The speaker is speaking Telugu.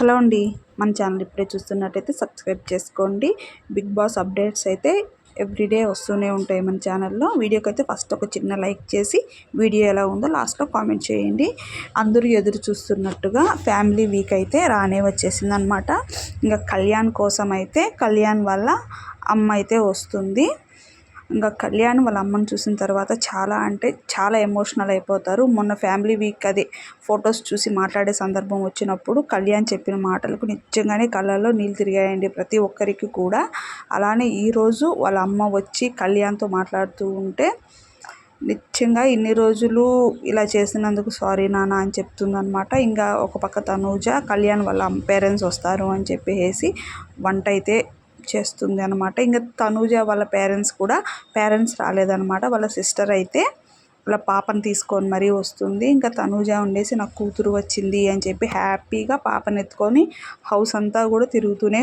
హలో అండి. మన ఛానల్ ఇప్పుడే చూస్తున్నట్టయితే సబ్స్క్రైబ్ చేసుకోండి. బిగ్ బాస్ అప్డేట్స్ అయితే ఎవ్రీడే వస్తూనే ఉంటాయి మన ఛానల్లో. వీడియోకి అయితే ఫస్ట్ ఒక చిన్న లైక్ చేసి వీడియో ఎలా ఉందో లాస్ట్లో కామెంట్ చేయండి. అందరూ ఎదురు చూస్తున్నట్టుగా ఫ్యామిలీ వీక్ అయితే రానే వచ్చేసింది అనమాట ఇంకా కళ్యాణ్ కోసం అయితే కళ్యాణ్ వల్ల అమ్మ అయితే వస్తుంది. ఇంకా కళ్యాణ్ వాళ్ళ అమ్మని చూసిన తర్వాత చాలా అంటే చాలా ఎమోషనల్ అయిపోతారు. మొన్న ఫ్యామిలీ వీక్ అదే ఫొటోస్ చూసి మాట్లాడే సందర్భం వచ్చినప్పుడు కళ్యాణ్ చెప్పిన మాటలకు నిజంగానే కళ్ళల్లో నీళ్ళు తిరిగాయండి ప్రతి ఒక్కరికి కూడా. అలానే ఈరోజు వాళ్ళ అమ్మ వచ్చి కళ్యాణ్తో మాట్లాడుతూ ఉంటే నిత్యంగా ఇన్ని రోజులు ఇలా చేసినందుకు సారీ నాన్న అని చెప్తుందనమాట ఇంకా ఒక పక్క తనూజ కళ్యాణ్ వాళ్ళ పేరెంట్స్ వస్తారు అని చెప్పేసి వంట అయితే చేస్తుంది అనమాట ఇంకా తనూజ వాళ్ళ పేరెంట్స్ కూడా పేరెంట్స్ రాలేదనమాట వాళ్ళ సిస్టర్ అయితే వాళ్ళ పాపని తీసుకొని మరీ వస్తుంది. ఇంకా తనూజ ఉండేసి నాకు కూతురు వచ్చింది అని చెప్పి హ్యాపీగా పాపని ఎత్తుకొని హౌస్ అంతా కూడా తిరుగుతూనే